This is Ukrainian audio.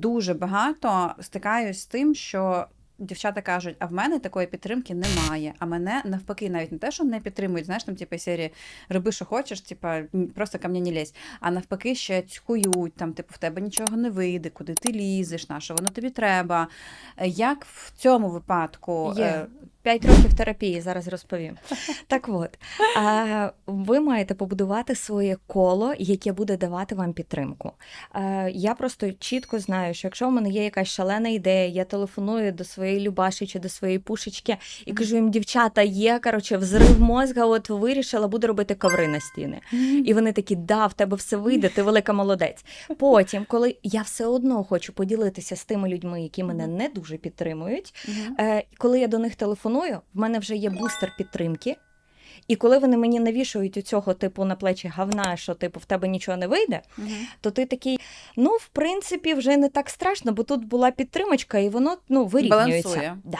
Дуже багато стикаюсь з тим, що дівчата кажуть, а в мене такої підтримки немає. А мене навпаки, навіть не те, що не підтримують, знаєш, там, типу, серії роби, що хочеш, типу, просто ко мені не лізь. А навпаки, ще цькують, там, типу, в тебе нічого не вийде, куди ти лізеш, на що воно тобі треба. Е, Як в цьому випадку Є. П'ять років терапії зараз розповім. Так от, ви маєте побудувати своє коло, яке буде давати вам підтримку. Я просто чітко знаю, що якщо в мене є якась шалена ідея, я телефоную до своєї Любаші чи до своєї пушечки і кажу їм, дівчата, є коротше, взрив мозга, от вирішила, буду робити коври на стіни. І вони такі, да, в тебе все вийде, ти велика молодець. Потім, коли я все одно хочу поділитися з тими людьми, які мене не дуже підтримують, Е, коли я до них телефоную, в мене вже є бустер підтримки. І коли вони мені навішують у цього типу на плечі гавна, що типу в тебе нічого не вийде, Мгм. то ти такий, ну в принципі, вже не так страшно, бо тут була підтримочка, і воно ну вирівнюється. Балансує. Да.